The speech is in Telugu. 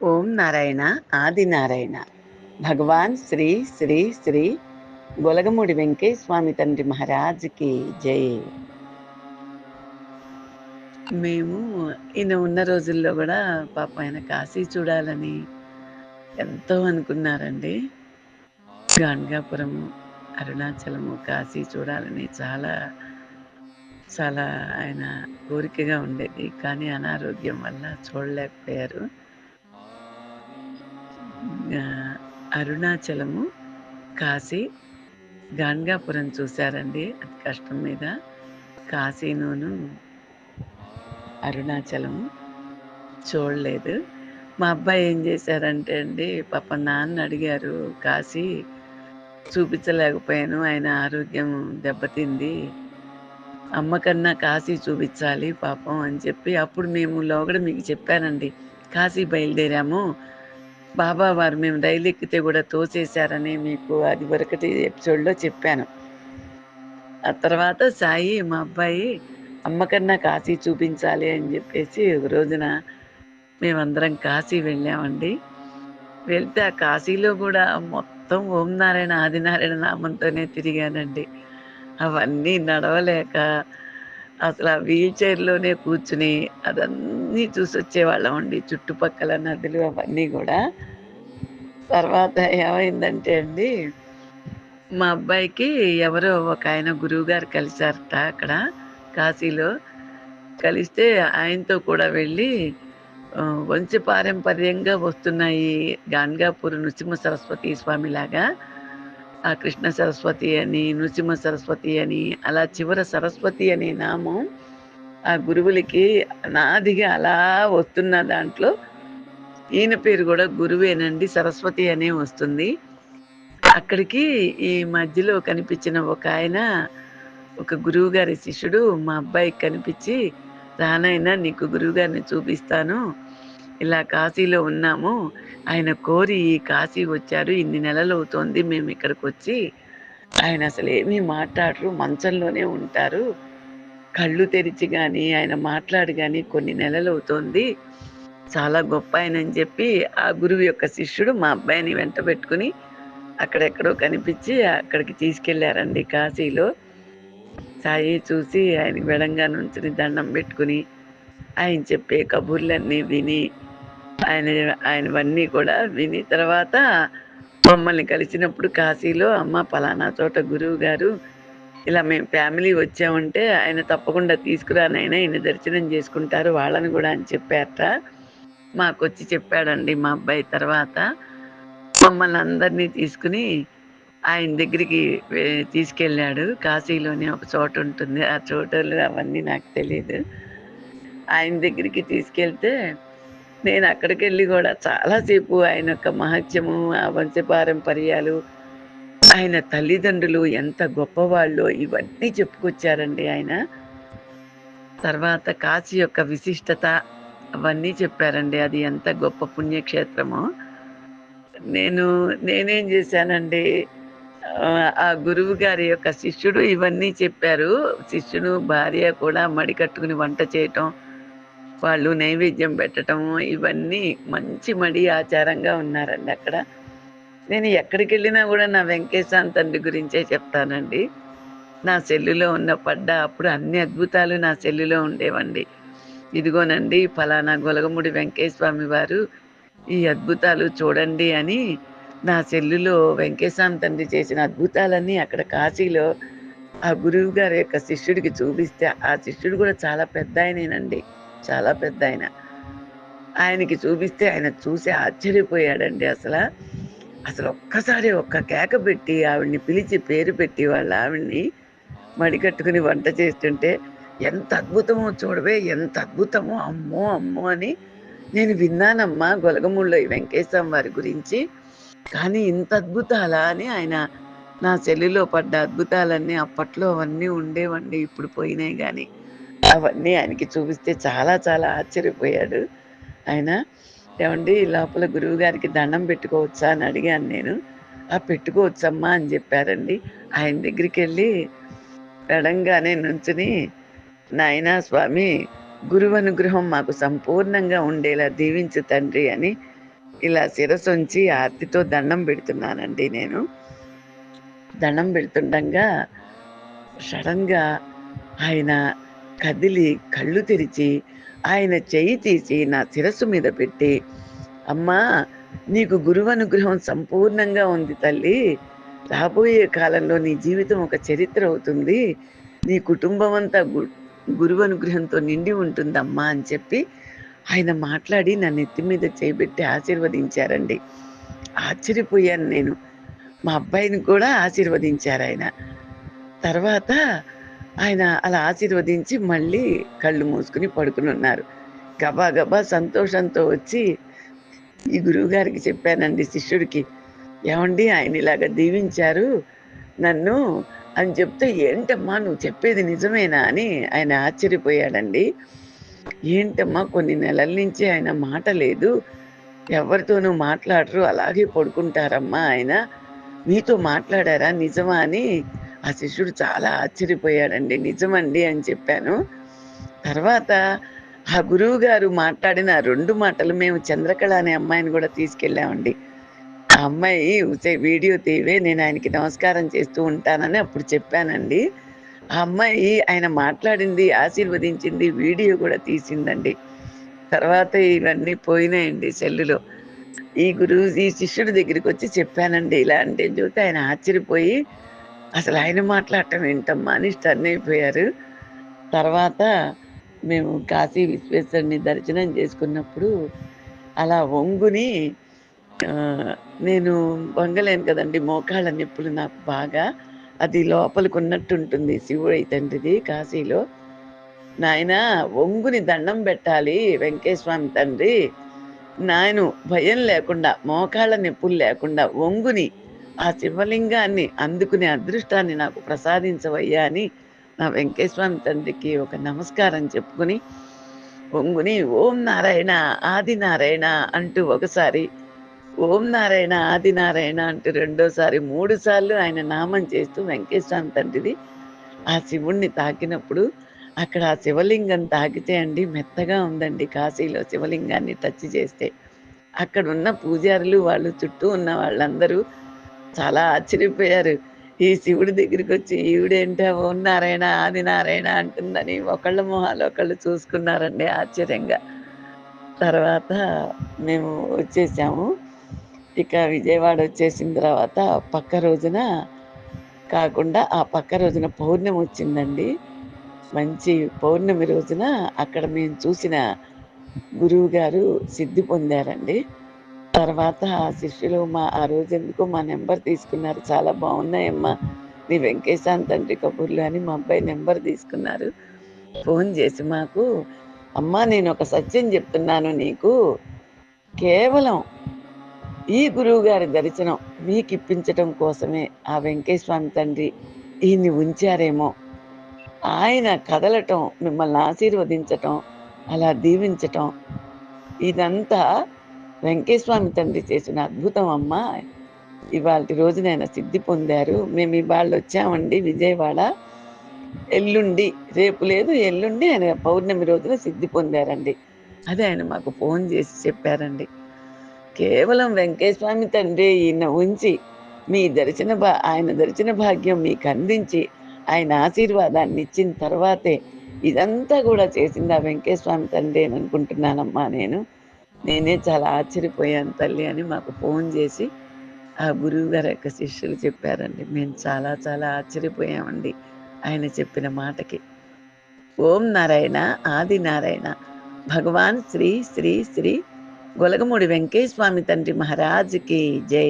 ఓం నారాయణ ఆది నారాయణ. భగవాన్ శ్రీ శ్రీ శ్రీ గొలగముడి వెంకయ్య స్వామి తండ్రి మహారాజ్కి జై. మేము ఈయన ఉన్న రోజుల్లో కూడా పాప ఆయన కాశీ చూడాలని ఎంతో అనుకున్నారండి. గాన్గాపురము అరుణాచలము కాశీ చూడాలని చాలా చాలా ఆయన కోరికగా ఉండేది. కానీ అనారోగ్యం వల్ల చూడలేకపోయారు. అరుణాచలము కాశీ గాన్గాపురం చూశారండి. అది కష్టం మీద. కాశీనూను అరుణాచలము చూడలేదు. మా అబ్బాయి ఏం చేశారంటే అండి పాప నాన్న అడిగారు కాశీ చూపించలేకపోయాను ఆయన ఆరోగ్యం దెబ్బతింది. అమ్మ కన్నా కాశీ చూపించాలి పాపం అని చెప్పి అప్పుడు మేము లోగడ మీకు చెప్పానండి. కాశీ బయలుదేరాము. బాబా వారు మేము రైలు ఎక్కితే కూడా తోసేశారని మీకు అది వరకటి ఎపిసోడ్లో చెప్పాను. ఆ తర్వాత సాయి మా అబ్బాయి అమ్మకన్నా కాశీ చూపించాలి అని చెప్పేసి ఒక రోజున మేమందరం కాశీ వెళ్ళామండి. వెళ్తే ఆ కాశీలో కూడా మొత్తం ఓం నారాయణ ఆదినారాయణ నామంతోనే తిరిగానండి. అవన్నీ నడవలేక అసలు ఆ వీల్ చైర్లోనే కూర్చుని అదన్నీ చూసి వచ్చేవాళ్ళం అండి. చుట్టుపక్కల నదులు అవన్నీ కూడా. తర్వాత ఏమైందంటే అండి మా అబ్బాయికి ఎవరో ఒక ఆయన గురువు గారు కలిశారట అక్కడ కాశీలో. కలిస్తే ఆయనతో కూడా వెళ్ళి ఆ, వంశపారంపర్యంగా వస్తున్నాయి గాన్గాపూర్ నృసింహ సరస్వతి స్వామి లాగా కృష్ణ సరస్వతి అని నృసింహ సరస్వతి అని అలా చివర సరస్వతి అనే నామం ఆ గురువులకి నాదిగా అలా వస్తున్న దాంట్లో ఈయన పేరు కూడా గురువేనండి సరస్వతి అనే వస్తుంది. అక్కడికి ఈ మధ్యలో కనిపించిన ఒక ఆయన ఒక గురువు గారి శిష్యుడు మా అబ్బాయికి కనిపించి రానైనా నీకు గురువుగారిని చూపిస్తాను. ఇలా కాశీలో ఉన్నాము. ఆయన కోరి ఈ కాశీ వచ్చారు. ఇన్ని నెలలు అవుతోంది మేము ఇక్కడికి వచ్చి. ఆయన అసలు ఏమీ మాట్లాడరు. మంచంలోనే ఉంటారు. కళ్ళు తెరిచి కానీ ఆయన మాట్లాడు కానీ కొన్ని నెలలు అవుతోంది. చాలా గొప్ప ఆయనని చెప్పి ఆ గురువు యొక్క శిష్యుడు మా అబ్బాయిని వెంట పెట్టుకుని అక్కడెక్కడో కనిపించి అక్కడికి తీసుకెళ్ళారండి కాశీలో. సాయి చూసి ఆయనకి వెడంగా నుంచుని దండం పెట్టుకుని ఆయన చెప్పే కబుర్లన్నీ విని ఆయన ఆయనవన్నీ కూడా విని తర్వాత మమ్మల్ని కలిసినప్పుడు కాశీలో అమ్మ పలానా చోట గురువు గారు ఇలా మేము ఫ్యామిలీ వచ్చామంటే ఆయన తప్పకుండా తీసుకురానైనా ఆయన దర్శనం చేసుకుంటారు వాళ్ళని కూడా అని చెప్పారట. మాకు వచ్చి చెప్పాడండి మా అబ్బాయి తర్వాత. మమ్మల్ని అందరినీ తీసుకుని ఆయన దగ్గరికి తీసుకెళ్ళాడు. కాశీలోనే ఒక చోట ఉంటుంది. ఆ చోటలు అవన్నీ నాకు తెలియదు ఆయన దగ్గరికి తీసుకెళ్తే నేను అక్కడికి వెళ్ళి కూడా చాలాసేపు ఆయన యొక్క మహత్యము ఆ వంశపారంపర్యాలు ఆయన తల్లిదండ్రులు ఎంత గొప్పవాళ్ళో ఇవన్నీ చెప్పుకొచ్చారండి ఆయన. తర్వాత కాశీ యొక్క విశిష్టత అవన్నీ చెప్పారండి. అది ఎంత గొప్ప పుణ్యక్షేత్రమో. నేను నేనేం చేశానండి ఆ, ఆ గురువు గారి యొక్క శిష్యుడు ఇవన్నీ చెప్పారు. శిష్యుడు భార్య కూడా మడి కట్టుకుని వంట చేయటం వాళ్ళు నైవేద్యం పెట్టడము ఇవన్నీ మంచి మడి ఆచారంగా ఉన్నారండి అక్కడ. నేను ఎక్కడికి వెళ్ళినా కూడా నా వెంకటేశ్వర తండ్రి గురించే చెప్తానండి. నా సెల్లులో ఉన్న పడ్డ అప్పుడు అన్ని అద్భుతాలు నా సెల్లులో ఉండేవండి. ఇదిగోనండి ఫలానా గొలగముడి వెంకటేశ్వర స్వామి వారు ఈ అద్భుతాలు చూడండి అని నా సెల్లులో వెంకటేశ్వర తండ్రి చేసిన అద్భుతాలన్నీ అక్కడ కాశీలో ఆ గురువు గారి యొక్క శిష్యుడికి చూపిస్తే ఆ శిష్యుడు కూడా చాలా పెద్ద ఆయనేనండి. చాలా పెద్ద ఆయన ఆయనకి చూపిస్తే ఆయన చూసి ఆశ్చర్యపోయాడండి అసలు. అసలు ఒక్కసారి ఒక్క కేక పెట్టి ఆవిడ్ని పిలిచి పేరు పెట్టి వాళ్ళ ఆవిడ్ని మడికట్టుకుని వంట చేస్తుంటే ఎంత అద్భుతమో చూడవే ఎంత అద్భుతమో అమ్మో అమ్మో అని నేను విన్నానమ్మా గొలగముళ్ళో ఈ వెంకటేశ్వర వారి గురించి. కానీ ఇంత అద్భుతాలా అని ఆయన నా చెల్లిలో పడ్డ అద్భుతాలన్నీ అప్పట్లో అవన్నీ ఉండేవండి ఇప్పుడు పోయినాయి కానీ అవన్నీ ఆయనకి చూపిస్తే చాలా చాలా ఆశ్చర్యపోయాడు. ఆయన ఏమండి లోపల గురువు గారికి దండం పెట్టుకోవచ్చా అని అడిగాను నేను. ఆ పెట్టుకోవచ్చమ్మా అని చెప్పారండి. ఆయన దగ్గరికి వెళ్ళి ఎడంగానే నుంచుని నాయనా స్వామి గురువు అనుగ్రహం మాకు సంపూర్ణంగా ఉండేలా దీవించు తండ్రి అని ఇలా శిరసొంచి ఆర్తితో దండం పెడుతున్నానండి నేను. దండం పెడుతుండగా సడన్గా ఆయన కదిలి కళ్ళు తెరిచి ఆయన చెయ్యి తీసి నా శిరస్సు మీద పెట్టి అమ్మా నీకు గురువు అనుగ్రహం సంపూర్ణంగా ఉంది తల్లి. రాబోయే కాలంలో నీ జీవితం ఒక చరిత్ర అవుతుంది. నీ కుటుంబం అంతా గురువు అనుగ్రహంతో నిండి ఉంటుందమ్మా అని చెప్పి ఆయన మాట్లాడి నా నెత్తి మీద చేపెట్టి ఆశీర్వదించారండి. ఆశ్చర్యపోయాను నేను. మా అబ్బాయిని కూడా ఆశీర్వదించారు ఆయన. తర్వాత ఆయన అలా ఆశీర్వదించి మళ్ళీ కళ్ళు మూసుకుని పడుకుని ఉన్నారు. గబా గబా సంతోషంతో వచ్చి ఈ గురువుగారికి చెప్పానండి శిష్యుడికి ఏమండి ఆయన ఇలాగ దీవించారు నన్ను అని చెప్తే ఏంటమ్మా నువ్వు చెప్పేది నిజమేనా? అని ఆయన ఆశ్చర్యపోయాడండి. ఏంటమ్మా కొన్ని నెలల నుంచి ఆయన మాట లేదు ఎవరితోనూ మాట్లాడరు అలాగే పడుకుంటారమ్మా ఆయన మీతో మాట్లాడారా నిజమా? అని ఆ శిష్యుడు చాలా ఆశ్చర్యపోయాడండి. నిజమండి అని చెప్పాను. తర్వాత ఆ గురువు గారు మాట్లాడిన రెండు మాటలు మేము చంద్రకళ అనే అమ్మాయిని కూడా తీసుకెళ్ళామండి. ఆ అమ్మాయి వీడియో తీవే నేను ఆయనకి నమస్కారం చేస్తూ ఉంటానని అప్పుడు చెప్పానండి. ఆ అమ్మాయి ఆయన మాట్లాడింది ఆశీర్వదించింది వీడియో కూడా తీసిందండి. తర్వాత ఇవన్నీ పోయినాయండి సెల్లులో. ఈ గురువు ఈ శిష్యుడి దగ్గరికి వచ్చి చెప్పానండి. ఇలా అంటే చూస్తే ఆయన ఆశ్చర్యపోయి అసలు ఆయన మాట్లాడటం ఏంటమ్మా అని స్టర్న్ అయిపోయారు. తర్వాత మేము కాశీ విశ్వేశ్వరుని దర్శనం చేసుకున్నప్పుడు అలా వంగుని నేను వంగలేను కదండి మోకాళ్ళ నొప్పులు నాకు బాగా. అది లోపలికి ఉన్నట్టు ఉంటుంది శివుడై తండ్రిది కాశీలో. నాయన వంగుని దండం పెట్టాలి వెంకటేశ్వామి తండ్రి. నాయను భయం లేకుండా మోకాళ్ళ నొప్పులు లేకుండా వంగుని ఆ శివలింగాన్ని అందుకునే అదృష్టాన్ని నాకు ప్రసాదించవయ్యా అని నా వెంకటేశ్వామి తండ్రికి ఒక నమస్కారం చెప్పుకుని వంగుని ఓం నారాయణ ఆది నారాయణ అంటూ ఒకసారి ఓం నారాయణ ఆది నారాయణ అంటూ రెండోసారి మూడు సార్లు ఆయన నామం చేస్తూ వెంకటేశ్వర తండ్రిది ఆ శివుణ్ణి తాకినప్పుడు అక్కడ ఆ శివలింగం తాకితే అండి మెత్తగా ఉందండి కాశీలో శివలింగాన్ని టచ్ చేస్తే. అక్కడ ఉన్న పూజారులు వాళ్ళు చుట్టూ ఉన్న వాళ్ళందరూ చాలా ఆశ్చర్యపోయారు. ఈ శివుడి దగ్గరికి వచ్చి ఈవిడేంటో ఓం నారాయణ ఆది నారాయణ అంటుందని ఒకళ్ళ మొహాలు ఒకళ్ళు చూసుకున్నారండి ఆశ్చర్యంగా. తర్వాత మేము వచ్చేసాము. ఇక విజయవాడ వచ్చేసిన తర్వాత పక్క రోజున కాకుండా ఆ పక్క రోజున పౌర్ణమి వచ్చిందండి. మంచి పౌర్ణమి రోజున అక్కడ మేము చూసిన గురువు గారు సిద్ధి పొందారండి. తర్వాత ఆ శిష్యులు మా ఆ రోజు ఎందుకు మా నెంబర్ తీసుకున్నారు. చాలా బాగున్నాయమ్మా. నీ వెంకటేశాంత్ తండ్రి కబుర్లు అని మా అబ్బాయి నెంబర్ తీసుకున్నారు. ఫోన్ చేసి మాకు అమ్మా నేను ఒక సత్యం చెప్తున్నాను నీకు. కేవలం ఈ గురువు గారి దర్శనం మీకు ఇప్పించటం కోసమే ఆ వెంకటేశ్వామి తండ్రి ఈయన్ని ఉంచారేమో. ఆయన కదలటం మిమ్మల్ని ఆశీర్వదించటం అలా దీవించటం ఇదంతా వెంకటేశ్వామి తండ్రి చేసిన అద్భుతం అమ్మ ఇవాళ రోజునైనా సిద్ధి పొందారు. మేము ఇవాళ వచ్చామండి విజయవాడ. ఎల్లుండి రేపు లేదు ఎల్లుండి ఆయన పౌర్ణమి రోజున సిద్ధి పొందారండి. అదే ఆయన మాకు ఫోన్ చేసి చెప్పారండి. కేవలం వెంకటేశ్వామి తండ్రి ఈయన ఉంచి మీ దర్శన భా ఆయన దర్శన భాగ్యం మీకు అందించి ఆయన ఆశీర్వాదాన్ని ఇచ్చిన తర్వాతే ఇదంతా కూడా చేసింది ఆ వెంకటేశ్వామి తండ్రి అని అనుకుంటున్నానమ్మా నేను. నేనే చాలా ఆశ్చర్యపోయాను తల్లి అని మాకు ఫోన్ చేసి ఆ గురువు గారి యొక్క శిష్యులు చెప్పారండి. మేము చాలా చాలా ఆశ్చర్యపోయామండి ఆయన చెప్పిన మాటకి. ఓం నారాయణ ఆది నారాయణ భగవాన్ శ్రీ శ్రీ శ్రీ గొలగమూడి వెంకటేశ్వామి తండ్రి మహారాజుకి జై.